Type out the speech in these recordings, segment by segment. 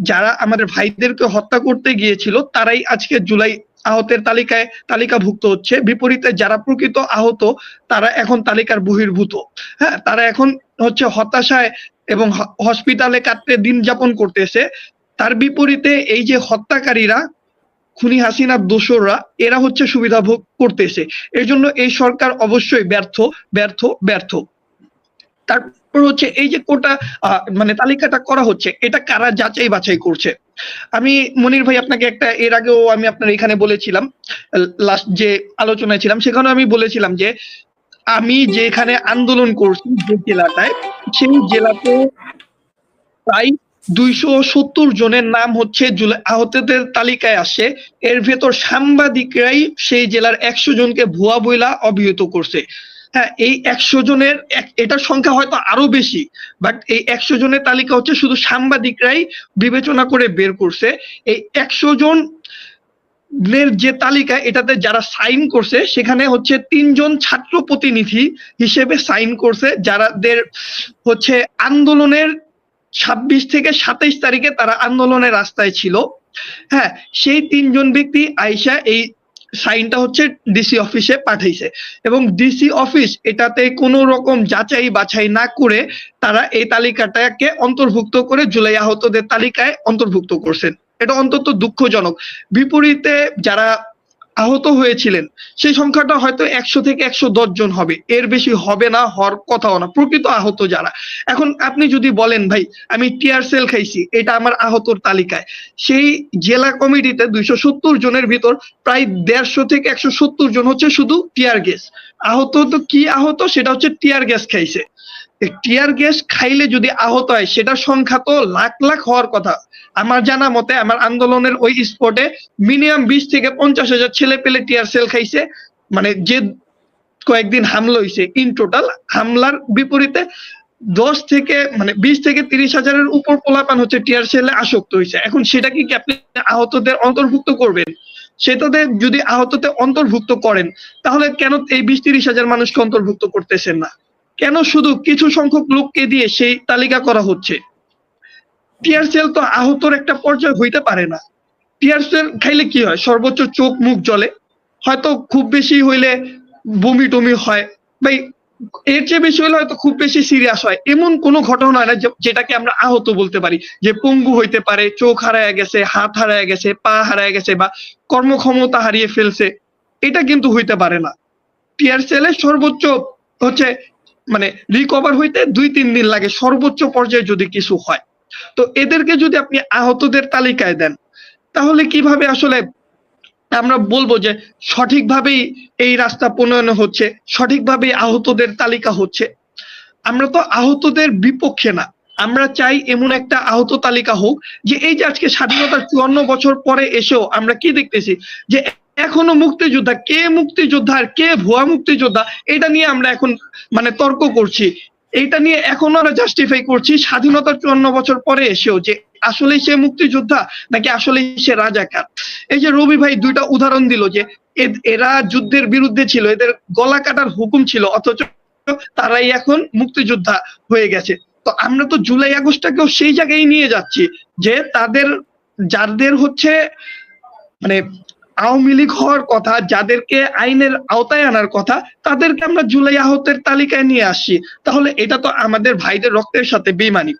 যারা আমাদের ভাইদেরকে হত্যা করতে গিয়েছিল, তারাই আজকে জুলাই আহতের তালিকায় তালিকাভুক্ত হচ্ছে। বিপরীতে যারা প্রকৃত আহত, তারা এখন তালিকার বহির্ভূত। হ্যাঁ তারা এখন হচ্ছে হতাশায় এবং হসপিটালে কাটতে দিন যাপন করতেছে। তার বিপরীতে এই যে হত্যাকারীরা, খুনি হাসিনার দোসররা, এরা হচ্ছে সুবিধা ভোগ করতেছে। এর জন্য এই সরকার অবশ্যই ব্যর্থ ব্যর্থ ব্যর্থ। তারপর হচ্ছে এই যে কোটা মানে তালিকাটা করা হচ্ছে, এটা কারা যাচাই বাছাই করছে? আমি মনির ভাই আপনাকে একটা, এর আগেও আমি আপনার এখানে বলেছিলাম, লাস্ট যে আলোচনায় ছিলাম সেখানে আমি বলেছিলাম যে, আমি যেখানে আন্দোলন করছি যে জেলাটায়, সেই জেলাতে প্রায় দুইশো সত্তর জনের নাম হচ্ছে জুলাই, আহতদের তালিকায় আসে, এর ভেতর সাংবাদিকরাই সেই জেলার একশো জনকে ভুয়া বইলা অভিহিত করছে। হ্যাঁ এই একশো জনের এটার সংখ্যা হয়তো আরও বেশি বাট এই একশো জনের তালিকা হচ্ছে শুধু সাংবাদিকরাই বিবেচনা করে বের করছে। এই একশো জন যে তালিকা, এটাতে যারা সাইন করছে, সেখানে হচ্ছে তিনজন ছাত্র প্রতিনিধি হিসেবে সাইন করছে, যারাদের হচ্ছে আন্দোলনের ছাব্বিশ থেকে সাতাইশ তারিখে তারা আন্দোলনের রাস্তায় ছিল। হ্যাঁ সেই তিনজন ব্যক্তি আইসা এই সাইনটা হচ্ছে ডিসি অফিসে পাঠাইছে। এবং ডিসি অফিস এটাতে কোনো রকম যাচাই বাছাই না করে তারা এই তালিকাটাকে অন্তর্ভুক্ত করে জুলাই আহতদের তালিকায় অন্তর্ভুক্ত করছেন। এটা অন্তত দুঃখজনক। বিপরীতে যারা আহত হয়েছিলেন। সেই সংখ্যাটা হয়তো একশো থেকে একশো দশ জন হবে। এর বেশি হবে না, হওয়ার কথাও না। প্রকৃত আহত যারা। এখন আপনি যদি বলেন, ভাই, আমি টিয়ার সেল খাইছি, এটা আমার আহতর তালিকায়। সেই জেলা কমিটিতে দুইশো সত্তর জনের ভিতর প্রায় দেড়শো থেকে একশো সত্তর জন হচ্ছে শুধু টিয়ার গ্যাস। আহত তো কি আহত? সেটা হচ্ছে টিয়ার গ্যাস খাইছে। টিয়ার গ্যাস খাইলে যদি আহত হয় সেটা সংখ্যা তো লাখ লাখ হওয়ার কথা। আমার জানা মতে আমার আন্দোলনের ওই স্পটে মিনিমাম বিশ থেকে পঞ্চাশ হাজার ছেলে পেলে টিয়ার সেল খাইছে। মানে যে কয়েকদিন হামলা হয়েছে ইন টোটাল হামলার বিপরীতে দশ থেকে মানে বিশ থেকে তিরিশ হাজারের উপর পোলাপান হচ্ছে টিয়ার সেলে আসক্ত হয়েছে এখন সেটা কি আপনি আহতদের অন্তর্ভুক্ত করবেন? সেটাতে যদি আহততে অন্তর্ভুক্ত করেন, তাহলে কেন এই বিশ তিরিশ হাজার মানুষকে অন্তর্ভুক্ত করতেছেন না? কেন শুধু কিছু সংখ্যক লোককে দিয়ে সেই তালিকা করা হচ্ছে? টিয়ার সেল তো আহতর একটা পর্যায়ে হইতে পারে না। টিয়ার সেল খাইলে কি হয়? সর্বোচ্চ চোখ মুখ জ্বলে। হয়তো খুব বেশি হইলে বমি টমি হয়। ভাই, এর চেয়ে বেশি হলে হয়তো খুব বেশি সিরিয়াস হয়। এমন কোনো ঘটনা হয় না যেটাকে আমরা আহত বলতে পারি। যে পঙ্গু হইতে পারে, চোখ হারায় গেছে, হাত হারায় গেছে, পা হারায় গেছে বা কর্মক্ষমতা হারিয়ে ফেলছে, এটা কিন্তু হইতে পারে না। টিয়ার সেলে সর্বোচ্চ হচ্ছে মানে রিকভার হইতে দুই তিন দিন লাগে। সর্বোচ্চ পর্যায়ে যদি কিছু হয়। তো এদেরকে যদি আপনি আহতদের তালিকায় দেন, তাহলে কীভাবে আসলে আমরা বলব যে সঠিকভাবেই এই রাস্তা প্রণয়ন হচ্ছে, সঠিকভাবেই আহতদের তালিকা হচ্ছে? আমরা তো আহতদের বিপক্ষে না। আমরা চাই এমন একটা আহত তালিকা হোক যে এই যে আজকে স্বাধীনতার চুয়ান্ন বছর পরে এসেও আমরা কি দেখতেছি? যে এখনও মুক্তিযোদ্ধা, কে মুক্তিযোদ্ধা আর কে ভুয়া মুক্তিযোদ্ধা, এটা নিয়ে আমরা এখন মানে তর্ক করছি। এইটা নিয়ে এখনও আমরা জাস্টিফাই করছি। স্বাধীনতার চুয়ান্ন বছর পরে এসেও যে আসলে সে মুক্তিযোদ্ধা নাকি আসলে সে রাজাকার। এই যে রবি ভাই দুইটা উদাহরণ দিল যে এরা যুদ্ধের বিরুদ্ধে ছিল, এদের গলা কাটার হুকুম ছিল, অথচ তারাই এখন মুক্তিযোদ্ধা হয়ে গেছে। তো আমরা তো জুলাই আগস্টটাকেও সেই জায়গায় নিয়ে যাচ্ছি যে তাদের, যাদের হচ্ছে মানে আওয়ামী লীগ হওয়ার কথা, যাদেরকে আইনের আওতায় আনার কথা, তাদেরকে আমরা জুলাই আহতের তালিকায় নিয়ে আসছি। তাহলে এটা তো আমাদের ভাইদের রক্তের সাথে বেমানি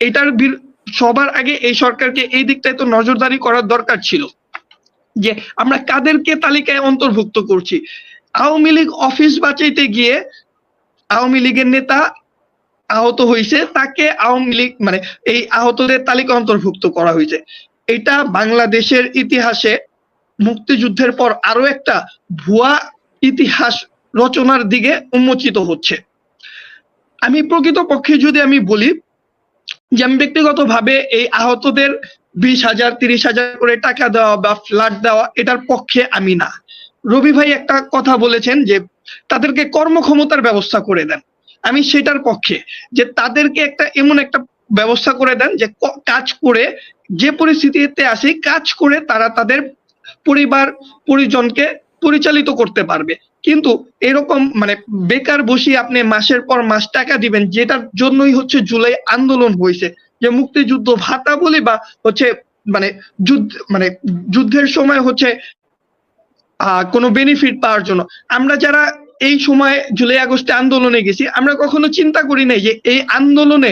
এটার সবার আগে এই সরকারকে এই দিকটায় তো নজরদারি করার দরকার ছিল। যে আমরা কাদেরকে তালিকায় অন্তর্ভুক্ত করছি? আওয়ামী লীগ অফিস বাঁচাইতে গিয়ে আওয়ামী লীগের নেতা আহত হয়েছে তাকে আওয়ামী লীগ মানে এই আহতদের তালিকা অন্তর্ভুক্ত করা হয়েছে এটা বাংলাদেশের ইতিহাসে মুক্তিযুদ্ধের পর আরও একটা ভুয়া ইতিহাস রচনার দিকে উন্মোচিত হচ্ছে। আমি প্রকৃতপক্ষে যদি আমি বলি যে আমি ব্যক্তিগতভাবে এই আহতদের বিশ হাজার, তিরিশ হাজার করে টাকা দেওয়া বা ফ্ল্যাট দেওয়া এটার পক্ষে আমি না। রবি ভাই একটা কথা বলেছেন যে তাদেরকে কর্মক্ষমতার ব্যবস্থা করে দেন। আমি সেটার পক্ষে যে তাদেরকে একটা এমন একটা ব্যবস্থা করে দেন যে কাজ করে যে পরিস্থিতিতে আসি, কাজ করে তারা তাদের পরিবার পরিজনকে পরিচালিত করতে পারবে। কিন্তু এরকম মানে বেকার বসিয়ে আপনি মাসের পর মাস টাকা দিবেন, যেটার জন্যই হচ্ছে জুলাই আন্দোলন হয়েছে। যে মুক্তিযুদ্ধ ভাতা বলি বা হচ্ছে মানে যুদ্ধ মানে যুদ্ধের সময় হচ্ছে কোনো বেনিফিট পাওয়ার জন্য। আমরা যারা এই সময় জুলাই আগস্টে আন্দোলনে গেছি, আমরা কখনো চিন্তা করি নাই যে এই আন্দোলনে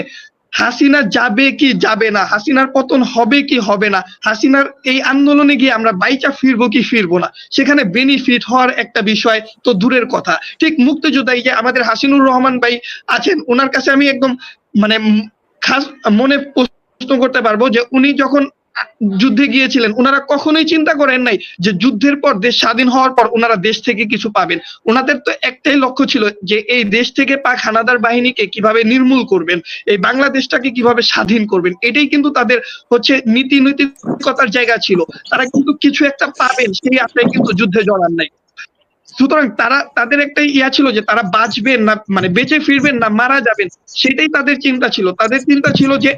হাসিনা যাবে কি যাবে না? হাসিনার পতন হবে কি হবে না? হাসিনার এই আন্দোলনে গিয়ে আমরা বাইচা ফিরবো কি ফিরবো না? সেখানে বেনিফিট হওয়ার একটা বিষয় তো দূরের কথা। ঠিক মুক্তিযোদ্ধাই যে আমাদের হাসিনুর রহমান ভাই আছেন, ওনার কাছে আমি একদম মানে খাস মনে প্রশ্ন করতে পারব যে উনি যখন যুদ্ধে গিয়েছিলেন। ওনারা কখনোই চিন্তা করেন নাই যে যুদ্ধের পর দেশ স্বাধীন হওয়ার পর ওনারা দেশ থেকে কিছু পাবেন। ওনাদের তো একটাই লক্ষ্য ছিল যে এই দেশ থেকে পাক হানাদার বাহিনীকে কীভাবে নির্মূল করবেন, এই বাংলাদেশটাকে কীভাবে স্বাধীন করবেন, এটাই কিন্তু তাদের হচ্ছে নীতি নৈতিকতার জায়গা ছিল। তারা কিন্তু কিছু একটা পাবেন, সেই আশায় কিন্তু যুদ্ধে জড়ান নাই। সুতরাং তারা, তাদের একটা ইয়া ছিল যে তারা বাঁচবেন না মানে বেঁচে ফিরবেন না, মারা যাবেন, সেটাই তাদের চিন্তা ছিল। তাদের চিন্তা ছিল যে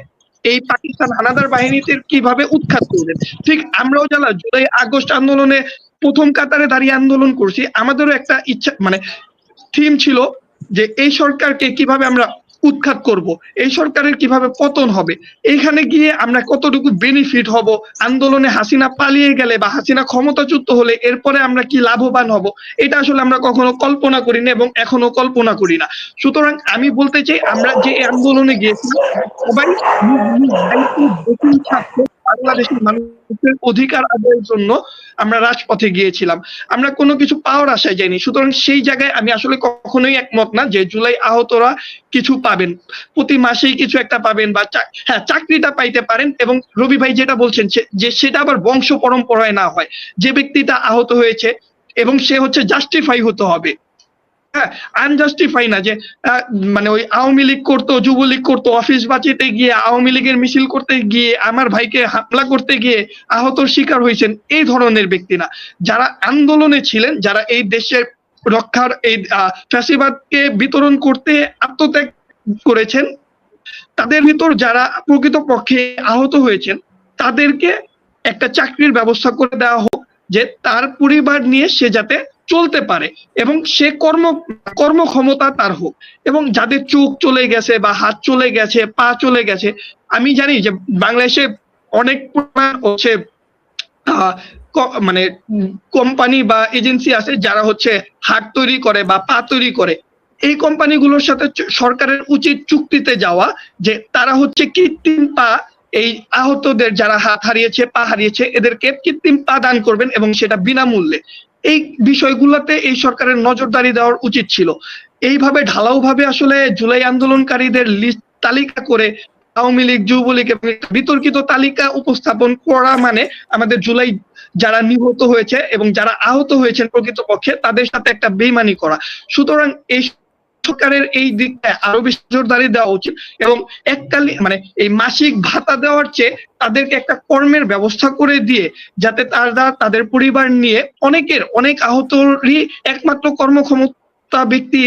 এই পাকিস্তান হানাদার বাহিনীতে কীভাবে উৎখাত করবেন ঠিক আমরাও জানা, জুলাই, আগস্ট আন্দোলনে প্রথম কাতারে দাঁড়িয়ে আন্দোলন করছি। আমাদেরও একটা ইচ্ছা মানে থিম ছিল যে এই সরকারকে কীভাবে আমরা উৎখাত করব। এই সরকারের কীভাবে পতন হবে? এখানে গিয়ে আমরা কতটুকু বেনিফিট হব? আন্দোলনে হাসিনা পালিয়ে গেলে বা হাসিনা ক্ষমতাচ্যুত হলে এরপরে আমরা কি লাভবান হব? এটা আসলে আমরা কখনো কল্পনা করি না এবং এখনও কল্পনা করি না। সুতরাং আমি বলতে চাই, আমরা যে আন্দোলনে গিয়েছি সবাই নিজ বাংলাদেশের মানুষের অধিকার আদায়ের জন্য আমরা রাজপথে গিয়েছিলাম। আমরা কোনো কিছু পাওয়ার আশায় যাইনি। সুতরাং সেই জায়গায় আমি আসলে কখনোই একমত না যে জুলাই আহতরা কিছু পাবেন। প্রতি মাসেই কিছু একটা পাবেন বা হ্যাঁ চাকরিটা পাইতে পারেন এবং রবি ভাই যেটা বলছেন যে সেটা আবার বংশ পরম্পরায় না হয়। যে ব্যক্তিটা আহত হয়েছে এবং সে হচ্ছে জাস্টিফাই হতে হবে। হ্যাঁ আনজাস্টিফাই না যে মানে ওই আওয়ামী লীগ করতো, যুবলীগ করতো অফিস বাঁচিতে গিয়ে, আওয়ামী লীগের মিছিল করতে গিয়ে, আমার ভাইকে হামলা করতে গিয়ে শিকার হয়েছেন, এই ধরনের ব্যক্তি না। যারা আন্দোলনে ছিলেন, যারা এই দেশের রক্ষার এই ফ্যাসিবাদকে বিতরণ করতে আত্মত্যাগ করেছেন, তাদের ভিতর যারা প্রকৃতপক্ষে আহত হয়েছেন, তাদেরকে একটা চাকরির ব্যবস্থা করে দেওয়া হোক, যে তার পরিবার নিয়ে সে যাতে চলতে পারে এবং সে কর্ম, কর্মক্ষমতা তার হোক। এবং যাদের চোখ চলে গেছে বা হাত চলে গেছে, পা চলে গেছে, আমি জানি যে বাংলাদেশে অনেক হচ্ছে মানে কোম্পানি বা এজেন্সি আছে যারা হচ্ছে হাট তৈরি করে বা পা তৈরি করে। এই কোম্পানিগুলোর সাথে সরকারের উচিত চুক্তিতে যাওয়া যে তারা হচ্ছে কৃত্রিম পা, এই আহতদের যারা হাত হারিয়েছে, পা হারিয়েছে, এদেরকে কৃত্রিম পা দান করবেন এবং সেটা বিনামূল্যে। এই বিষয়গুলোতে এই সরকারের নজরদারি দেওয়ার উচিত ছিল। এইভাবে ঢালাও ভাবে আসলে জুলাই আন্দোলনকারীদের লিস্ট তালিকা করে আওয়ামী লীগ, যুবলীগ এবং বিতর্কিত তালিকা উপস্থাপন করা মানে আমাদের জুলাই যারা নিহত হয়েছে এবং যারা আহত হয়েছেন প্রকৃতপক্ষে তাদের সাথে একটা বেইমানি করা। সুতরাং এই সরকারের এই দিকটায় আরও বেশি জোরদারি দেওয়া উচিত এবং এককালীন মানে এই মাসিক ভাতা দেওয়ার চেয়ে তাদেরকে একটা কর্মের ব্যবস্থা করে দিয়ে যাতে তারা তাদের পরিবার নিয়ে অনেকের অনেক আহতরই একমাত্র কর্মক্ষমতা ব্যক্তি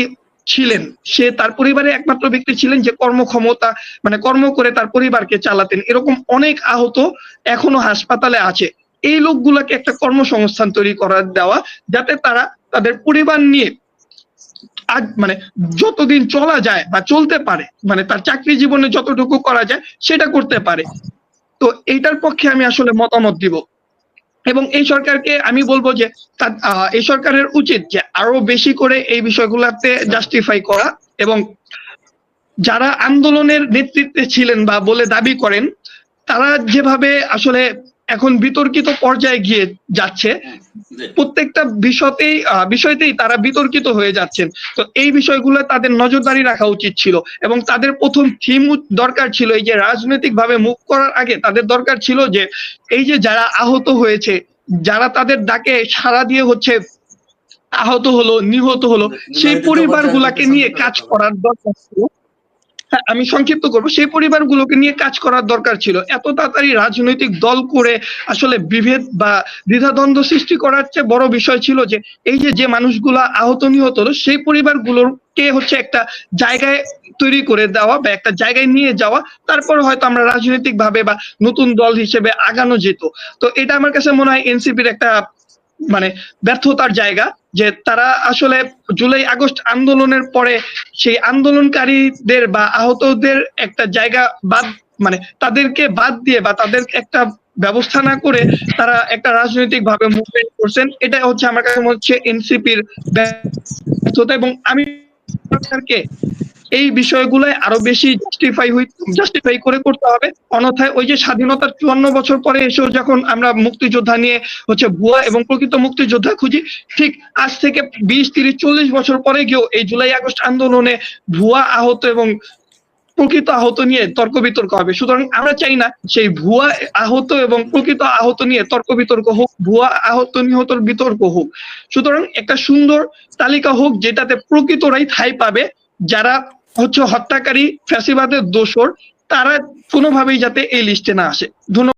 ছিলেন। সে তার পরিবারে একমাত্র ব্যক্তি ছিলেন যে কর্মক্ষমতা মানে কর্ম করে তার পরিবারকে চালাতেন। এরকম অনেক আহত এখনও হাসপাতালে আছে। এই লোকগুলাকে একটা কর্মসংস্থান তৈরি করা দেওয়া যাতে তারা তাদের পরিবার নিয়ে আজ মানে যতদিন চলা যায় বা চলতে পারে মানে তার চাকরি জীবনে যতটুকু করা যায় সেটা করতে পারে। তো এইটার পক্ষে আমি আসলে মতামত দিব। এবং এই সরকারকে আমি বলব যে এই সরকারের উচিত যে আরও বেশি করে এই বিষয়গুলোতে জাস্টিফাই করা এবং যারা আন্দোলনের নেতৃত্বে ছিলেন বা বলে দাবি করেন, তারা যেভাবে আসলে এখন বিতর্কিত পর্যায়ে গিয়ে যাচ্ছে। প্রত্যেকটা বিষয়তেই বিষয়তেই তারা বিতর্কিত হয়ে যাচ্ছেন। তো এই বিষয়গুলো তাদের নজরদারি রাখা উচিত ছিল এবং তাদের প্রথম থিম দরকার ছিল এই যে রাজনৈতিক ভাবে মুখ করার আগে তাদের দরকার ছিল যে এই যে যারা আহত হয়েছে যারা তাদের ডাকে সাড়া দিয়ে হচ্ছে আহত হলো নিহত হলো সেই পরিবারগুলাকে নিয়ে কাজ করার দরকার ছিল। হ্যাঁ, আমি সংক্ষিপ্ত করব। সেই পরিবারগুলোকে নিয়ে কাজ করার দরকার ছিল। এত তাড়াতাড়ি রাজনৈতিক দল করে আসলে বিভেদ বা দ্বিধাদ্বন্দ্ব সৃষ্টি করার চেয়ে বড় বিষয় ছিল যে, এই যে যে মানুষগুলা আহত নিহত হলো, সেই পরিবারগুলোকে হচ্ছে একটা জায়গায় তৈরি করে দেওয়া বা একটা জায়গায় নিয়ে যাওয়া, তারপর হয়তো আমরা রাজনৈতিক ভাবে বা নতুন দল হিসেবে আগানো যেত। তো এটা আমার কাছে মনে হয় এনসিপির একটা মানে ব্যর্থতার জায়গা, যে তারা আসলে জুলাই আগস্ট আন্দোলনের পরে সেই আন্দোলনকারীদের বা আহতদের একটা জায়গা বাদ মানে তাদেরকে বাদ দিয়ে বা তাদের একটা ব্যবস্থা না করে তারা একটা রাজনৈতিক ভাবে মুভমেন্ট করছেন এটা হচ্ছে আমার কাছে মনে হচ্ছে এনসিপির ব্যর্থতা। এবং আমি সরকারকে এই বিষয়গুলোয় আরও বেশি জাস্টিফাই হই জাস্টিফাই করে করতে হবে। অন্যথায় ওই যে স্বাধীনতার চুয়ান্ন বছর পরে এসেও যখন আমরা মুক্তিযোদ্ধা নিয়ে হচ্ছে ভুয়া এবং প্রকৃত মুক্তিযোদ্ধা খুঁজি, ঠিক আজ থেকে বিশ, তিরিশ, চল্লিশ বছর পরে গিয়েও এই জুলাই, আগস্ট আন্দোলনে ভুয়া আহত এবং প্রকৃত আহত নিয়ে তর্ক বিতর্ক হবে। সুতরাং আমরা চাই না সেই ভুয়া আহত এবং প্রকৃত আহত নিয়ে তর্ক বিতর্ক হোক, ভুয়া আহত নিহত বিতর্ক হোক। সুতরাং একটা সুন্দর তালিকা হোক যেটাতে প্রকৃতরাই ঠাঁই পাবে, যারা হচ্ছে হত্যাকারী ফ্যাসিবাদের দোষর তারা কোনোভাবেই যাতে এই লিস্টে না আসে। ধন্যবাদ।